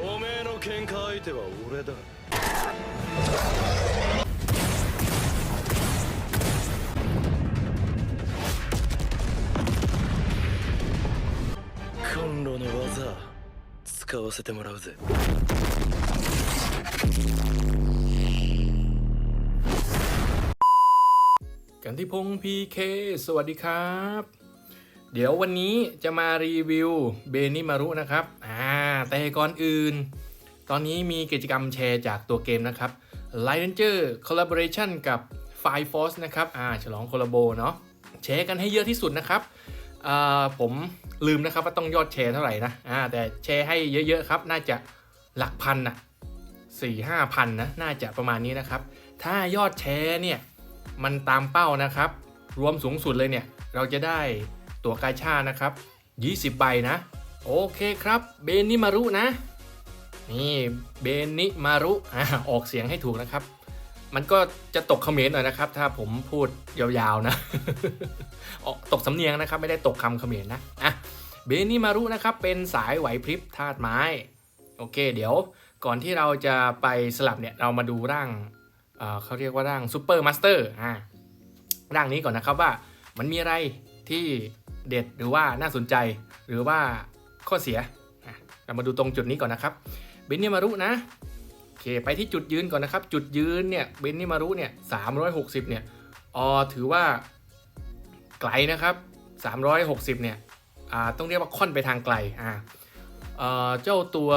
おめえの喧嘩相手は俺だコンロの技使わせてもらうぜ กันที่พงษ์ PK สวัสดีครับ เดี๋ยววันนี้จะมารีวิวเบนิมารุนะครับ อ่า แต่ก่อนอื่น ตอนนี้มีกิจกรรมแชร์จากตัวเกมนะครับ l i g h t Ranger Collaboration กับ Fire Force นะครับอ่าฉลองโคลาโบเนาะแชร์กันให้เยอะที่สุดนะครับอ่าผมลืมนะครับว่าต้องยอดแชร์เท่าไหร่นะอ่าแต่แชร์ให้เยอะๆครับ น่าจะหลักพันอะสี่ห้าพันนะน่าจะประมาณนี้นะครับ ถ้ายอดแชร์เนี่ยมันตามเป้านะครับ รวมสูงสุดเลยเนี่ย เราจะได้ตั๋วกาชานะครับ 20 ใบนะ โอเคครับ เบนิมารุนะ นี่เบนิมารุอ่าออกเสียงให้ถูกนะครับ มันก็จะตกเขมรหน่อยนะครับ ถ้าผมพูดยาวๆนะออกตกสำเนียงนะครับ ไม่ได้ตกคำเขมรนะอะเบนิมารุนะครับ เป็นสายไหวพริบธาตุไม้ โอเค เดี๋ยวก่อนที่เราจะไปสลับเนี่ย เรามาดูร่างเอ่อเขาเรียกว่าร่างซูเปอร์มาสเตอร์อ่าร่างนี้ก่อนนะครับว่ามันมีอะไรที่เด็ดหรือว่าน่าสนใจหรือว่า ข้อเสียเรามาดูตรงจุดนี้ก่อนนะครับเบนนิมารุนะโอเคไปที่จุดยืนก่อนนะครับ จุดยืนเนี่ยเบนนิมารุเนี่ย360เนี่ยออถือว่าไกลนะครับ 360 เนี่ยอ่าต้องเรียกว่าค่อนไปทางไกลอ่าเอ่อเจ้าตัว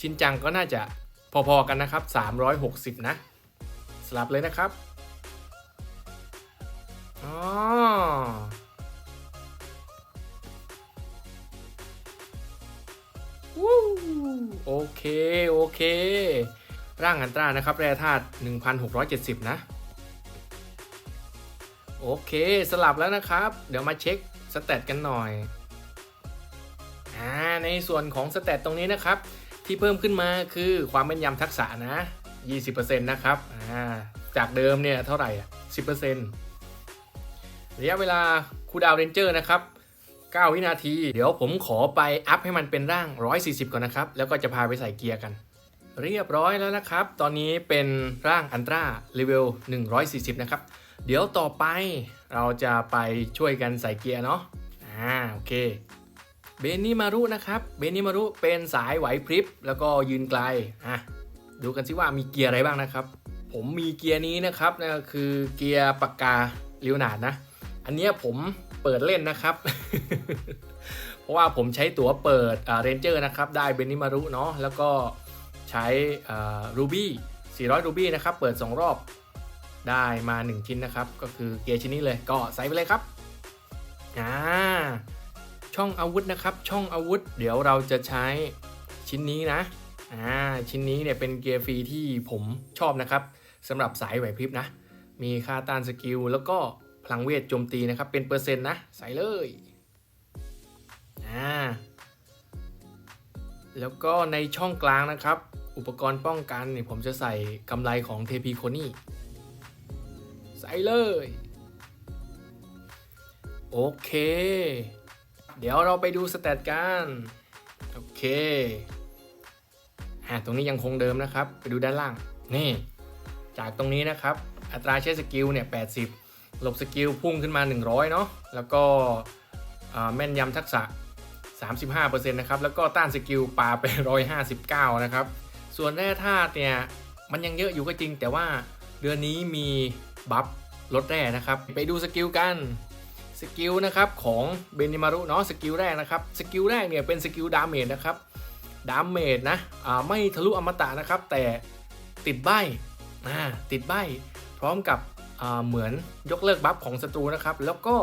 ชินจังก็น่าจะพอๆกันนะครับ 360 นะ สลับเลยนะครับ อ๋อ วู้โอเค โอเค ร่างอันตรานะครับ แร่ธาตุ1670 นะ โอเค สลับแล้วนะครับ เดี๋ยวมาเช็คสเตตกันหน่อยอ่าในส่วนของสเตตตรงนี้นะครับ ที่เพิ่มขึ้นมาคือความแม่นยำทักษะนะ 20%นะครับอ่าจากเดิมเนี่ยเท่าไหร่อะ10%ระยะเวลาคูดาวเรนเจอร์นะครับ 9 วินาที เดี๋ยวผมขอไปอัพให้มันเป็นร่าง 140 ก่อนนะครับ แล้วก็จะพาไปใส่เกียร์กัน เรียบร้อยแล้วนะครับ ตอนนี้เป็นร่างอันตราเลเวล140 นะครับ เดี๋ยวต่อไปเราจะไปช่วยกันใส่เกียร์เนาะ อ่า โอเค เบนิมารุนะครับ เบนิมารุเป็นสายไหวพริบ แล้วก็ยืนไกล อะ ดูกันสิว่ามีเกียร์อะไรบ้างนะครับ ผมมีเกียร์นี้นะครับนั่นก็คือเกียร์ปากกาลิวนาดนะ อันนี้ผมเปิดเล่นนะครับ เพราะว่าผมใช้ตั๋วเปิดเรนเจอร์นะครับ ได้เบนิมารุเนาะแล้วก็ใช้รูบี้400รูบี้นะครับ เปิด 2 รอบได้มา 1 ชิ้นนะครับ ก็คือเกียร์ชิ้นนี้เลยก็ใส่ไปเลยครับอ่าช่องอาวุธนะครับ ช่องอาวุธ เดี๋ยวเราจะใช้ชิ้นนี้นะอ่าชิ้นนี้เนี่ยเป็นเกียร์ฟรีที่ผมชอบนะครับสำหรับสายไหวพริบนะ มีค่าต้านสกิลแล้วก็ พลังเวทโจมตีนะครับ เป็นเปอร์เซ็นต์นะ ใส่เลยอ่าแล้วก็ในช่องกลางนะครับ อุปกรณ์ป้องกันเนี่ยผมจะใส่กำไรของเทพีโคนี่ใส่เลย โอเค เดี๋ยวเราไปดูสเตตกันโอเคอ่าตรงนี้ยังคงเดิมนะครับ ไปดูด้านล่าง นี่ จากตรงนี้นะครับ อัตราใช้สกิลเนี่ย80 หลบสกิลพุ่งขึ้นมา 100 เนาะแล้วก็แม่นยำทักษะ 35%นะครับ แล้วก็ต้านสกิลปาไป 159 นะครับ ส่วนแร่ธาตุเนี่ย มันยังเยอะอยู่ก็จริง แต่ว่าเดือนนี้มีบัฟลดแร่นะครับ ไปดูสกิลกันสกิลนะครับของเบนิมารุเนาะสกิลแรกนะครับสกิลแรกเนี่ยเป็นสกิลดาเมจนะครับดาเมจนะอ่าไม่ทะลุอมตะนะครับ แต่ติดใบอ่าติดใบพร้อมกับ เหมือนยกเลิกบัฟของศัตรูนะครับ แล้วก็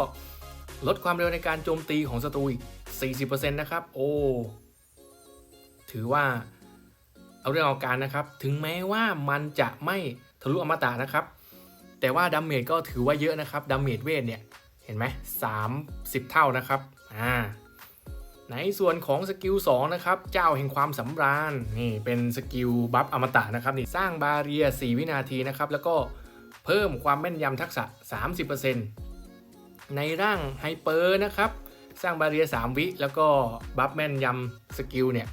ลดความเร็วในการโจมตีของศัตรูอีก 40%นะครับ โอ้ ถือว่าเอาเรื่องเอาการนะครับ ถึงแม้ว่ามันจะไม่ทะลุอมตะนะครับ แต่ว่าดาเมจก็ถือว่าเยอะนะครับ ดาเมจเวทเนี่ย เห็นไหม30เท่านะครับ อ่า ในส่วนของสกิล2นะครับ เจ้าแห่งความสำราญ นี่เป็นสกิลบัฟอมตะนะครับ นี่สร้างบาเรีย 4 วินาทีนะครับ แล้วก็ เพิ่มความแม่นยำทักษะ 30%ในร่างไฮเปอร์นะครับ สร้างบาเรีย3 วิ แล้วก็บัฟแม่นยำสกิลเนี่ย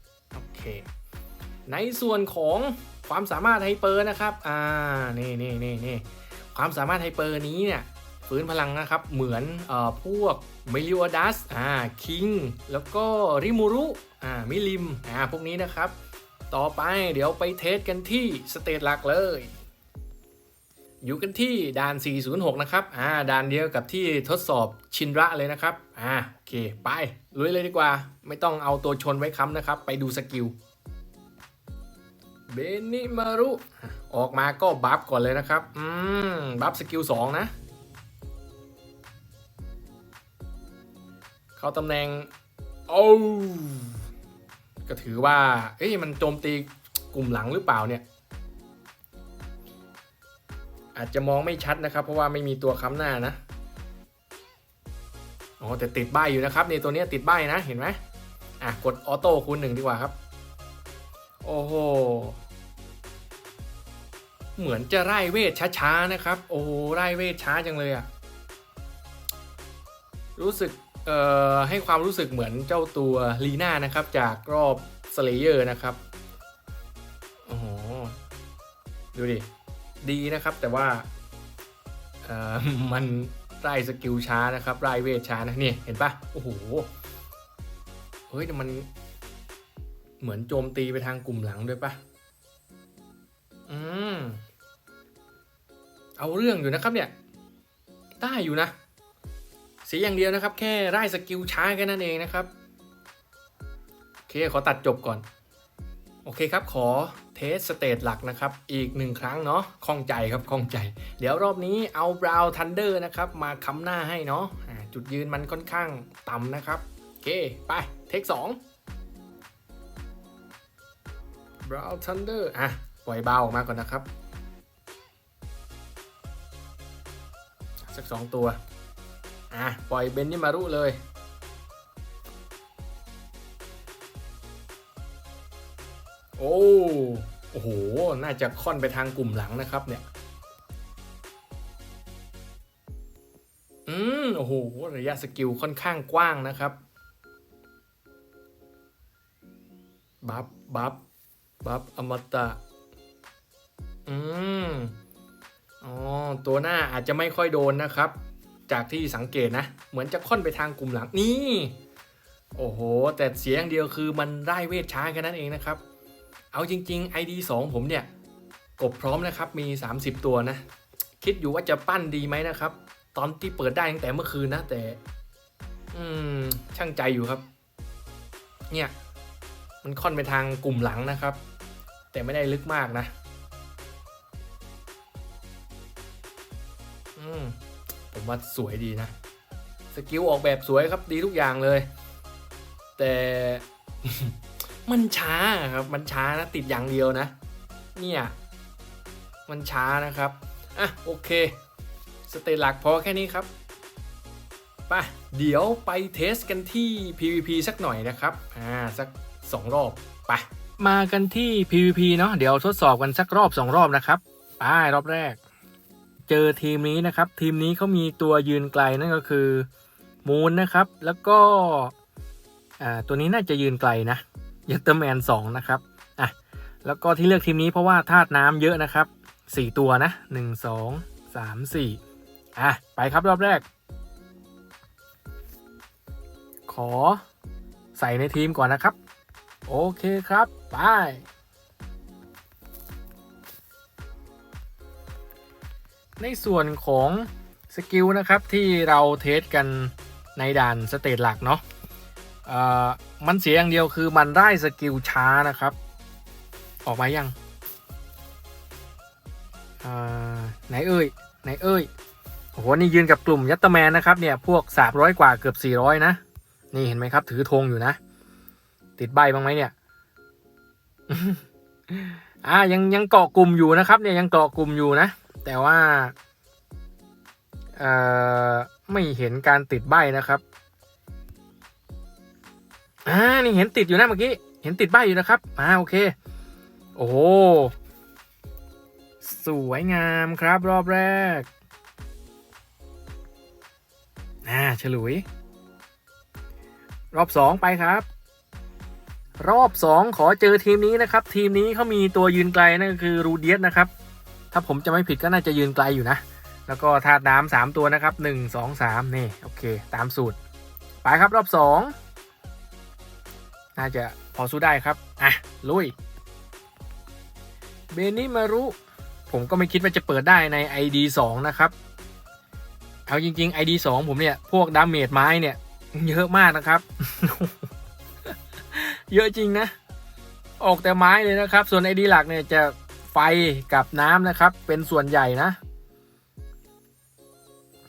40%ในส่วนของความสามารถไฮเปอร์นะครับ อ่า นี่นี่นี่นี่ความสามารถไฮเปอร์นี้เนี่ยฟื้นพลังนะครับ เหมือนเอ่อพวกเมลิโอดัสอ่าคิง แล้วก็ริมูรุ อ่า มิลิม อ่า พวกนี้นะครับ ต่อไปเดี๋ยวไปเทสกันที่สเตจหลักเลย อยู่กันที่ด่าน 406 นะครับอ่าด่านเดียวกับที่ทดสอบชินระเลยนะครับอ่าโอเคไปลุยเลยดีกว่า ไม่ต้องเอาตัวชนไว้ค้ำนะครับ ไปดูสกิลเบนิมารุออกมาก็บัฟก่อนเลยนะครับ อืม บัฟสกิล 2 นะ เข้าตำแหน่ง โอ้ก็ถือว่า เอ้ยมันโจมตีกลุ่มหลังหรือเปล่าเนี่ย อาจจะมองไม่ชัดนะครับ เพราะว่าไม่มีตัวค้ำหน้านะอ๋อแต่ติดใบอยู่นะครับในตัวนี้ติดใบนะเห็นไหมอะกดออโต้คูณหนึ่งดีกว่าครับ โอ้โหเหมือนจะไล่เวทช้าๆนะครับ โอ้โหไล่เวทช้าจังเลยอะรู้สึกเอ่อให้ความรู้สึกเหมือนเจ้าตัวลีน่านะครับจากรอบสเลเยอร์นะครับ โอ้โห ดูดิ ดีนะครับ แต่ว่ามันไล่สกิลช้านะครับไล่เวทช้านะนี่เห็นปะโอ้โหเฮ้ยแต่มันเหมือนโจมตีไปทางกลุ่มหลังด้วยปะอืมเอาเรื่องอยู่นะครับเนี่ยได้อยู่นะเสียอย่างเดียวนะครับ แค่ไล่สกิลช้าแค่นั้นเองนะครับโอเคขอตัดจบก่อน โอเคครับขอ เทสสเตจหลักนะครับ อีกหนึ่งครั้งเนาะคล่องใจครับคล่องใจ เดี๋ยวรอบนี้เอา Brown Thunder นะครับ มาค้ำหน้าให้เนาะจุดยืนมันค่อนข้างต่ำนะครับ โอเค ไป เทคสอง Brown Thunder อะ ปล่อยเบาออกมาก่อนนะครับ สักสองตัว อะ ปล่อยเบนนี่มารุเลย อ้โอ้โห น่าจะค่อนไปทางกลุ่มหลังนะครับเนี่ย อืม โอ้โห ระยะสกิลค่อนข้างกว้างนะครับ บัฟ บัฟ บัฟ อมตะ อืม อ๋อ ตัวหน้าอาจจะไม่ค่อยโดนนะครับ จากที่สังเกตนะ เหมือนจะค่อนไปทางกลุ่มหลังนี่ โอ้โห แต่เสียงเดียวคือมันได้เวทช้าแค่นั้นเองนะครับ เอาจริง ๆ ID 2 ผมเนี่ย กบพร้อมนะครับ มี 30 ตัวนะ คิดอยู่ว่าจะปั้นดีไหมนะครับ ตอนที่เปิดได้ตั้งแต่เมื่อคืนนะ แต่ อืม ช่างใจอยู่ครับ เนี่ย มันค่อนไปทางกลุ่มหลังนะครับ แต่ไม่ได้ลึกมากนะ อืม ผมว่าสวยดีนะ สกิลออกแบบสวยครับดีทุกอย่างเลย แต่ มันช้าครับ มันช้านะติดอย่างเดียวนะ เนี่ย มันช้านะครับ อะโอเค สเตจหลักพอแค่นี้ครับไปเดี๋ยวไปเทสกันที่ PVP สักหน่อยนะครับ อ่า สัก 2 รอบไปมากันที่ PVP เนาะเดี๋ยวทดสอบกันสักรอบ 2 รอบนะครับไปรอบแรก เจอทีมนี้นะครับ ทีมนี้เขามีตัวยืนไกลนั่นก็คือมูนนะครับ แล้วก็ อ่า ตัวนี้น่าจะยืนไกลนะ ยัตเตอร์แมนสองนะครับอะแล้วก็ที่เลือกทีมนี้เพราะว่าธาตุน้ำเยอะนะครับสี่ตัวนะหนึ่งสองสามสี่อะไปครับรอบแรก ขอใส่ในทีมก่อนนะครับ โอเคครับ ไปในส่วนของสกิลนะครับที่เราเทสกันในด่านสเตจหลักเนาะ มันเสียอย่างเดียวคือมันได้สกิลช้านะครับ ออกมายังไหนเอ่ยไหนเอ่ยโอ้โหนี่ยืนกับกลุ่มยัตเตอร์แมนนะครับเนี่ยพวกสามร้อยกว่าเกือบสี่ร้อยนะ นี่เห็นไหมครับ ถือธงอยู่นะ ติดใบบ้างไหมเนี่ยอ่ายังยังเกาะกลุ่มอยู่นะครับ เนี่ยยังเกาะกลุ่มอยู่นะ แต่ว่าเอ่อไม่เห็นการติดใบนะครับ อ่านี่เห็นติดอยู่นะเมื่อกี้ เห็นติดใบอยู่นะครับอ่าโอเค โอ้สวยงามครับรอบแรกอ่าฉลุย รอบสองไปครับ รอบ2ขอเจอทีมนี้นะครับ ทีมนี้เขามีตัวยืนไกลนั่นก็คือรูเดียสนะครับ ถ้าผมจะไม่ผิดก็น่าจะยืนไกลอยู่นะ แล้วก็ธาตุน้ำสามตัวนะครับหนึ่งสองสามนี่ โอเค ตามสูตร ไปครับรอบสอง น่าจะพอสู้ได้ครับ อะ ลุย เบนิมารุ ผมก็ไม่คิดว่าจะเปิดได้ใน ID 2 นะครับ เอาจริง ๆ ID 2 ผมเนี่ย พวกดาเมจไม้เนี่ย เยอะมากนะครับ เยอะจริงนะ ออกแต่ไม้เลยนะครับ ส่วน ID หลักเนี่ยจะไฟกับน้ำนะครับ เป็นส่วนใหญ่นะ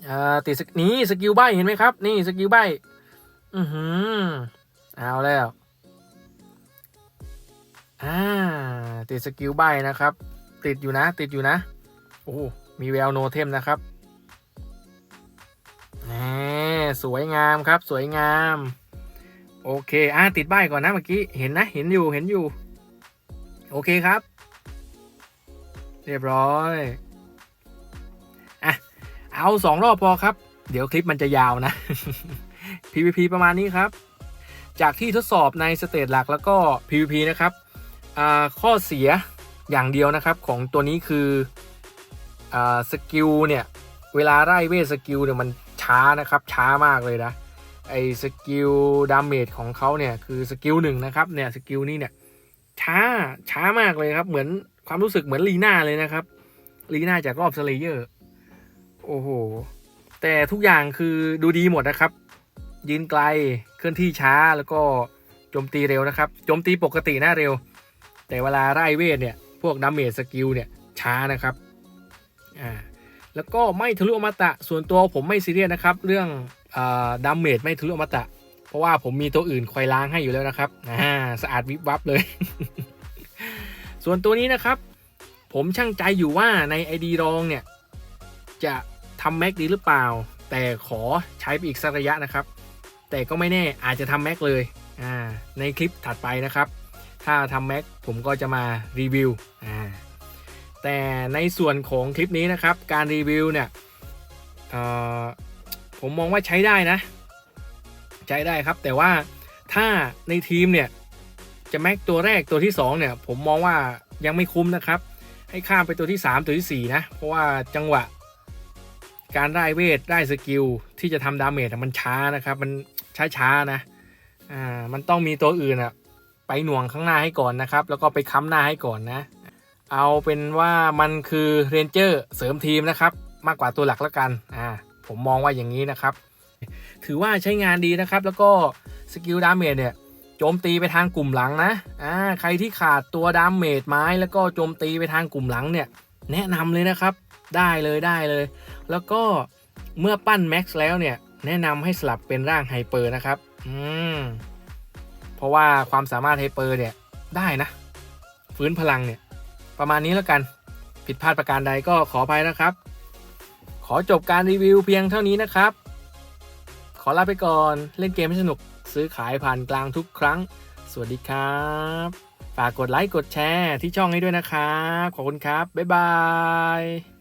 อ่าติดสกนี่สกิลใบเห็นไหมครับ นี่สกิลใบ อือหือ เอาแล้ว อ่าติดสกิลใบนะครับ ติดอยู่นะ ติดอยู่นะ โอ้มีแววโนเทมนะครับแหมสวยงามครับ สวยงาม โอเค อ่าติดใบก่อนนะเมื่อกี้ เห็นนะ เห็นอยู่เห็นอยู่ โอเคครับ เรียบร้อยอะเอาสองรอบพอครับ เดี๋ยวคลิปมันจะยาวนะ PVP ประมาณนี้ครับจากที่ทดสอบในสเตจหลักแล้วก็ PVP นะครับ ข้อเสียอย่างเดียวนะครับของตัวนี้คืออสกิลเนี่ย เวลาไล่เวทสกิลเนี่ยมันช้านะครับช้ามากเลยนะไอสกิลดาเมจของเขาเนี่ยคือสกิลหนึ่งนะครับเนี่ยสกิลนี้เนี่ยช้าช้ามากเลยครับเหมือนความรู้สึกเหมือนลีน่าเลยนะครับลีน่าจากรอบสเลเยอร์โอ้โหแต่ทุกอย่างคือดูดีหมดนะครับ ยืนไกลเคลื่อนที่ช้าแล้วก็โจมตีเร็วนะครับโจมตีปกติน่าเร็ว แต่เวลาไล่เวทเนี่ยพวกดาเมจสกิลเนี่ยช้านะครับอ่าแล้วก็ไม่ทะลุอมตะส่วนตัวผมไม่ซีเรียสนะครับ เรื่องอดาเมจไม่ทะลุอมตะ เพราะว่าผมมีตัวอื่นคอยล้างให้อยู่แล้วนะครับอ่าสะอาดวิบวับเลย ส่วนตัวนี้นะครับ ผมช่างใจอยู่ว่าใน ID รองเนี่ย จะทำแม็กดีหรือเปล่า แต่ขอใช้ไปอีกสักระยะนะครับ แต่ก็ไม่แน่อาจจะทำแม็กเลยอ่าในคลิปถัดไปนะครับ ถ้าทำแม็กผมก็จะมารีวิวอ่าแต่ในส่วนของคลิปนี้นะครับการรีวิวเนี่ยผมมองว่าใช้ได้นะ ใช้ได้ครับแต่ว่าถ้าในทีมเนี่ยจะแม็กตัวแรกตัวที่ 2 เนี่ย ผมมองว่ายังไม่คุ้มนะครับ ให้ข้ามไปตัวที่ 3 ตัวที่ 4 นะ เพราะว่าจังหวะ การได้เวทได้สกิลที่จะทำดาเมจมันช้านะครับ มันช้าๆนะอ่ามันต้องมีตัวอื่นอะ ไปหน่วงข้างหน้าให้ก่อนนะครับ แล้วก็ไปค้ำหน้าให้ก่อนนะ เอาเป็นว่ามันคือเรนเจอร์เสริมทีมนะครับ มากกว่าตัวหลักแล้วกันอ่าผมมองว่าอย่างนี้นะครับ ถือว่าใช้งานดีนะครับ แล้วก็สกิลดาเมจเนี่ยโจมตีไปทางกลุ่มหลังนะอ่าใครที่ขาดตัวดาเมจไม้ แล้วก็โจมตีไปทางกลุ่มหลังเนี่ย แนะนำเลยนะครับ ได้เลยได้เลย แล้วก็เมื่อปั้นแม็กซ์แล้วเนี่ย แนะนำให้สลับเป็นร่างไฮเปอร์นะครับ อืม ราะว่าความสามารถไฮเปอร์เนี่ยได้นะ ฟื้นพลังเนี่ย ประมาณนี้แล้วกัน ผิดพลาดประการใดก็ขออภัยนะครับ ขอจบการรีวิวเพียงเท่านี้นะครับ ขอลาไปก่อนเล่นเกมให้สนุกซื้อขายผ่านกลางทุกครั้ง สวัสดีครับ ฝากกดไลค์กดแชร์ที่ช่องให้ด้วยนะครับ ขอบคุณครับ บ๊ายบาย